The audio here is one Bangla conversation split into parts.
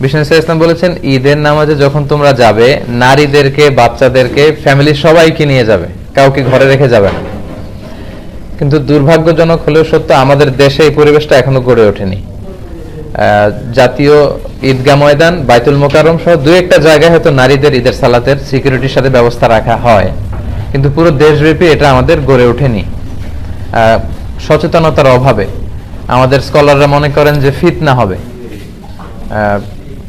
বিষ্ণু ইসলাম বলেছেন, ঈদের নামাজে যখন তোমরা যাবে, নারীদেরকে, বাচ্চাদেরকে ফ্যামিলির সবাইকে নিয়ে যাবে। কাউকে ঘরে রেখে যাবে না। কিন্তু দুর্ভাগ্যজনক হলেও সত্য, আমাদের দেশে এই পরিবেশটা এখনও গড়ে ওঠেনি। জাতীয় ঈদগাহ ময়দান, বাইতুল মোকাররম সহ দু একটা জায়গায় হয়তো নারীদের ঈদের সালাতের সিকিউরিটির সাথে ব্যবস্থা রাখা হয়। কিন্তু পুরো দেশব্যাপী এটা আমাদের গড়ে ওঠেনি। সচেতনতার অভাবে। আমাদের স্কলাররা মনে করেন যে ফিতনা হবে।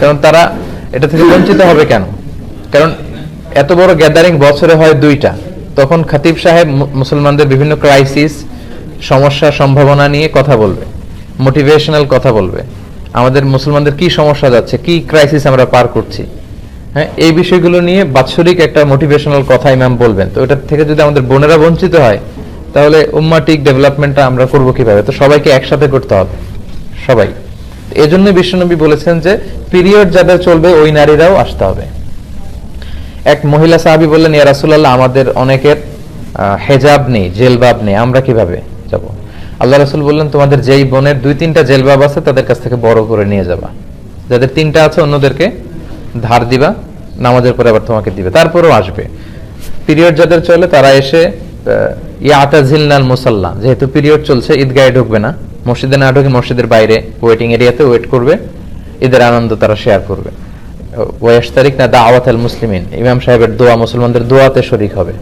কারণ তারা এটা থেকে বঞ্চিত হবে কেন? কারণ এত বড় গ্যাদারিং বছরে হয় দুইটা। তখন খাতিব সাহেব মুসলমানদের বিভিন্ন ক্রাইসিস সমস্যা সম্ভাবনা নিয়ে কথা বলবে মোটিভেশনাল কথা বলবে। আমাদের মুসলমানদের কি সমস্যা যাচ্ছে, কি ক্রাইসিস আমরা পার করছি? হ্যাঁ এই বিষয়গুলো নিয়ে বাৎসরিক একটা মোটিভেশনাল কথা ইমাম বলবেন। তো ওটার থেকে যদি আমাদের বোনেরা বঞ্চিত হয়, তাহলে উম্মাটিক ডেভেলপমেন্টটা আমরা করব কীভাবে? তো সবাইকে একসাথে করতে হবে। সবাই। এজন্য বিশ্বনবী বলেছেন যে পিরিয়ড যাদের চলবে, ওই নারীরাও আসতে হবে। এক মহিলা সাহাবী বললেন, ইয়া রাসূলুল্লাহ, আমাদের অনেকের হেজাব নেই, জেলবাব নেই, আমরা কীভাবে যাব? আল্লাহ রাসূল বললেন, তোমাদের যেই বোনের দুই তিনটা জেলবাব আছে, তাদের কাছ থেকে বড় করে নিয়ে যাবা। যাদের তিনটা আছে, অন্যদেরকে ধার দিবা, নামাজের পরে আবার তোমাকে দিবে। তারপরেও আসবে। পিরিয়ড যাদের চলে, তারা এসে ইয়া ইয়াতাজিলনাল মুসাল্লা, যেহেতু পিরিয়ড চলছে, ঈদগাহে ঢুকবে না। মসজিদে না ঢুকে মসজিদের বাইরে ওয়েটিং এরিয়াতে ওয়েট করবে, ঈদের আনন্দ তারা শেয়ার করবে। ওয়েশ তারিখ না দাওয়াত আল মুসলিমিন, ইমাম সাহেবের দোয়া, মুসলমানদের দোয়াতে শরিক হবে।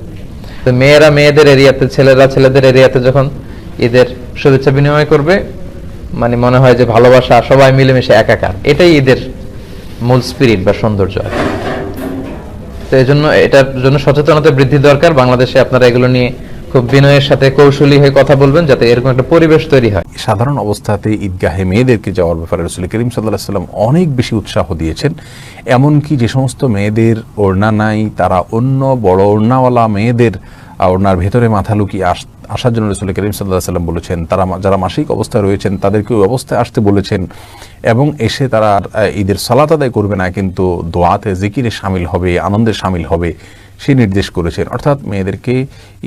তো মেয়েরা মেয়েদের এরিয়াতে ছেলেরা ছেলেদের এরিয়াতে যখন ঈদের শুভেচ্ছা বিনিময় করবে মানে মনে হয় যে ভালোবাসা, সবাই মিলেমিশে একাকার। এটাই ঈদের মূল স্পিরিট বা সৌন্দর্য। তো এই জন্য এটার জন্য সচেতনতা বৃদ্ধি দরকার। বাংলাদেশে আপনারা এগুলো নিয়ে খুব বিনয়ের সাথে কৌশলী হয়ে কথা বলবেন যাতে এরকম একটা পরিবেশ তৈরি হয়। সাধারণ অবস্থাতে ঈদগাহে মেয়েদেরকে যাওয়ার ব্যাপারে রসুল করিম সাল্লাহ সাল্লাম অনেক বেশি উৎসাহ দিয়েছেন। এমনকি যে সমস্ত মেয়েদের ওড়না নাই, তারা অন্য বড় ওড়নাওয়ালা মেয়েদের ওড়নার ভেতরে মাথা লুকিয়ে আস- আসার জন্য রসুল করিম সাল্লাহ সাল্লাম বলেছেন, তারা যারা মাসিক অবস্থায় রয়েছেন, তাদেরকে ওই অবস্থায় আসতে বলেছেন এবং এসে তারা ঈদের সালাত আদায় করবে না, কিন্তু দোয়াতে জিকিরে সামিল হবে, আনন্দে সামিল হবে। সে নির্দেশ করেছেন। অর্থাৎ মেয়েদেরকে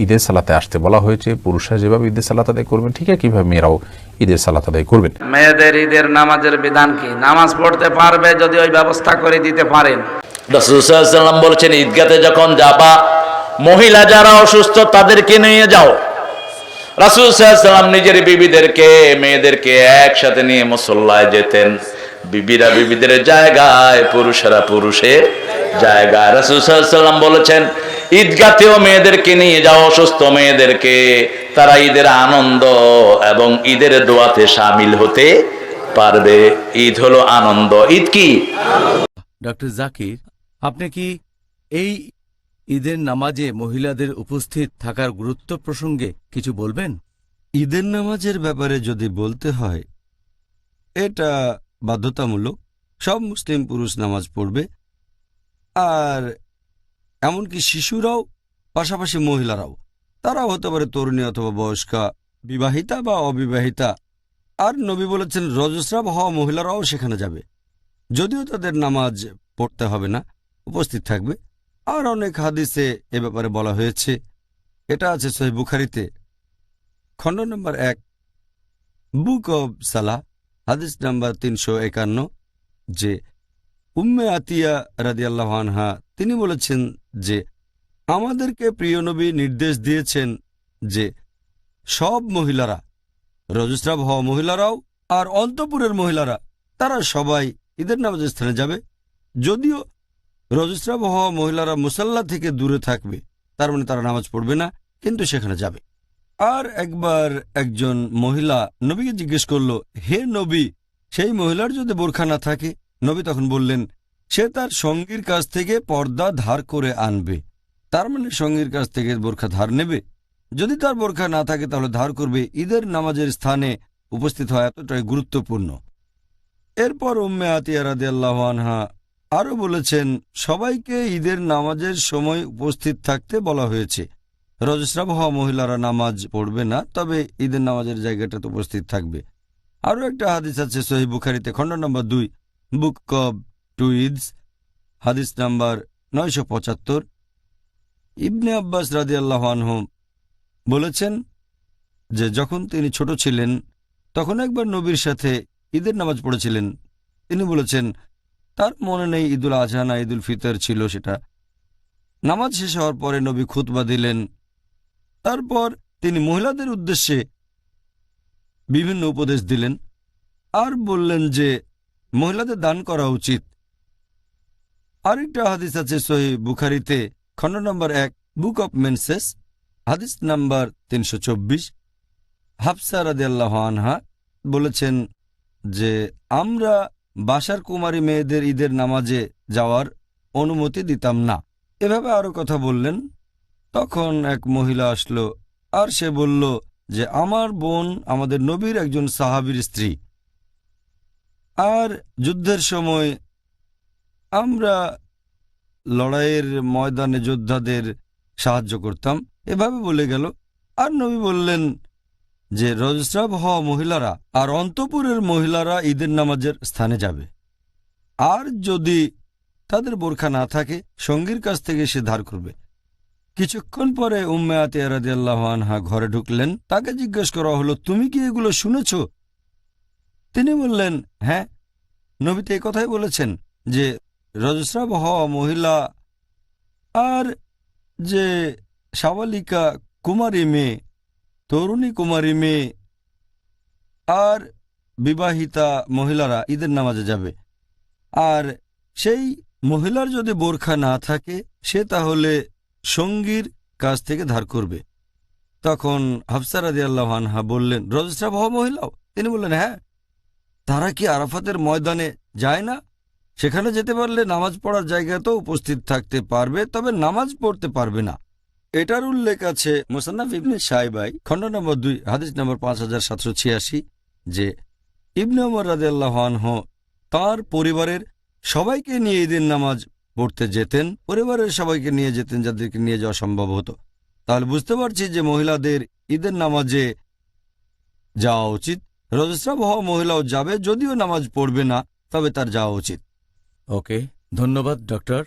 ঈদের সালাতে আসতে বলা হয়েছে। পুরুষরা যেভাবে ঈদের সালাত আদায় করবেন ঠিক আছে কীভাবে মেয়েরাও ঈদের সালাত আদায় করবেন। মেয়েদের ঈদের নামাজের বিধান কি? নামাজ পড়তে পারবে যদি ওই ব্যবস্থা করে দিতে পারেন। রসুলাম বলছেন ঈদগাতে যখন যাবা মহিলা যারা অসুস্থ তাদেরকে নিয়ে যাও। রাসুল সাল্লাম নিজের বিবিদেরকে মেয়েদেরকে একসাথে নিয়ে মুসল্লায় যেতেন। বিবিরা বিবিদের জায়গায় পুরুষেরা পুরুষের জায়গায় রাসুল সাল্লাম বলেছেন ঈদগাতেও মেয়েদেরকে নিয়ে যাও অসুস্থ মেয়েদেরকে। তারা ঈদের আনন্দ এবং ঈদের দোয়াতে সামিল হতে পারবে। ঈদ হলো আনন্দ। ঈদ কি? ডক্টর জাকির আপনি কি এই ঈদের নামাজে মহিলাদের উপস্থিত থাকার গুরুত্ব প্রসঙ্গে কিছু বলবেন? ঈদের নামাজের ব্যাপারে যদি বলতে হয় এটা বাধ্যতামূলক। সব মুসলিম পুরুষ নামাজ পড়বে। আর এমনকি শিশুরাও, পাশাপাশি মহিলারাও। তারাও হতে পারে তরুণী অথবা বয়স্কা, বিবাহিতা বা অবিবাহিতা। আর নবী বলেছেন, রজস্রাব হওয়া মহিলারাও সেখানে যাবে। যদিও তাদের নামাজ পড়তে হবে না, উপস্থিত থাকবে। আর অনেক হাদিসে এ ব্যাপারে বলা হয়েছে। এটা আছে সহি বুখারিতে। খণ্ড নম্বর এক, বুক অব সালাহ, হাদিস নাম্বার তিনশো একান্ন, যে উম্মে আতিয়া রাদিয়াল্লাহ আনহা, তিনি বলেছেন যে, আমাদেরকে প্রিয় নবী নির্দেশ দিয়েছেন যে, সব মহিলারা, রজস্রাব হওয়া মহিলারাও আর অন্তপুরের মহিলারা, তারা সবাই ঈদের নামাজের স্থানে যাবে। যদিও রজস্রাব হওয়া মহিলারা মুসাল্লা থেকে দূরে থাকবে, তার মানে তারা নামাজ পড়বে না, কিন্তু সেখানে যাবে। আর একবার একজন মহিলা নবীকে জিজ্ঞেস করল, হে নবী, সেই মহিলার যদি বোরখা না থাকে? নবী তখন বললেন, সে তার সঙ্গীর কাছ থেকে পর্দা ধার করে আনবে। তার মানে সঙ্গীর কাছ থেকে বোরখা ধার নেবে। যদি তার বোরখা না থাকে, তাহলে ধার করবে। ঈদের নামাজের স্থানে উপস্থিত হওয়া এতটাই গুরুত্বপূর্ণ। এরপর উম্মে আতিয়া রাদিয়াল্লাহু আনহা আরও বলেছেন, সবাইকে ঈদের নামাজের সময় উপস্থিত থাকতে বলা হয়েছে। রজস্রাব হওয়া মহিলারা নামাজ পড়বে না, তবে ঈদের নামাজের জায়গাটাতে উপস্থিত থাকবে। আরও একটা হাদিস আছে সহি বুখারিতে, খণ্ড নম্বর দুই। বুক অব টু ঈদস হাদিস নাম্বার নয়শো পঁচাত্তর। ইবনে আব্বাস রাদিয়াল্লাহু আনহু বলেছেন যে যখন তিনি ছোট ছিলেন, তখন একবার নবীর সাথে ঈদের নামাজ পড়েছিলেন। তিনি বলেছেন, তার মনে নেই ঈদুল আজহা না ঈদুল ফিতর ছিল সেটা। নামাজ শেষ হওয়ার পরে নবী খুতবা দিলেন। তারপর তিনি মহিলাদের উদ্দেশ্যে বিভিন্ন উপদেশ দিলেন। আর বললেন যে মহিলাদের দান করা উচিত। আরেকটা হাদিস আছে সহি বুখারিতে খণ্ড নম্বর এক, বুক অব মেনসেস, হাদিস নাম্বার তিনশো চব্বিশ। হাফসা রাদিয়াল্লাহ আনহা বলেছেন যে, আমরা বাসার কুমারী মেয়েদের ঈদের নামাজে যাওয়ার অনুমতি দিতাম না। এভাবে আরও কথা বললেন। তখন এক মহিলা আসলো আর সে বলল যে, আমার বোন আমাদের নবীর একজন সাহাবীর স্ত্রী। আর যুদ্ধের সময় আমরা লড়াইয়ের ময়দানে যোদ্ধাদের সাহায্য করতাম। এভাবে বলে গেল। আর নবী বললেন যে, রজস্রাব হওয়া মহিলারা আর অন্তপুরের মহিলারা ঈদের নামাজের স্থানে যাবে। আর যদি তাদের বোরখা না থাকে, সঙ্গীর কাছ থেকে সে ধার করবে। কিছুক্ষণ পরে উম্মে আতিয়ারাদিয়াল্লাহ আনহা ঘরে ঢুকলেন। তাকে জিজ্ঞেস করা হলো, তুমি কি এগুলো শুনেছ? তিনি বললেন হ্যাঁ? নবীতে এই কথাই বলেছেন যে, রজস্রাব হওয়া মহিলা আর যে সাবালিকা কুমারী মেয়ে, তরুণী কুমারী মেয়ে আর বিবাহিতা মহিলারা ঈদের নামাজে যাবে। আর সেই মহিলার যদি বোরখা না থাকে, সে তাহলে সঙ্গীর কাছ থেকে ধার করবে। তখন হাফসার আদি আল্লাহ আনহা বললেন, রজস্রাব হওয়া মহিলাও? তিনি বললেন হ্যাঁ। তারা কি আরাফাতের ময়দানে যায় না? সেখানে যেতে পারলে নামাজ পড়ার জায়গাতেও উপস্থিত থাকতে পারবে, তবে নামাজ পড়তে পারবে না। এটার উল্লেখ আছে মোসান্নাফ ইবনে সাইবাই খণ্ড নম্বর দুই, হাদিস নম্বর পাঁচ হাজার সাতশো ছিয়াশি, যে ইবনে ওমর রাদিয়াল্লাহ আনহু তাঁর পরিবারের সবাইকে নিয়ে ঈদের নামাজ পড়তে যেতেন। পরিবারের সবাইকে নিয়ে যেতেন যাদেরকে নিয়ে যাওয়া সম্ভব হতো। তাহলে বুঝতে পারছি যে মহিলাদের ঈদের নামাজে যাওয়া উচিত। রজস্রাব হওয়া মহিলাও যাবে, যদিও নামাজ পড়বে না, তবে তার যাওয়া উচিত। ওকে, ধন্যবাদ, ডক্টর।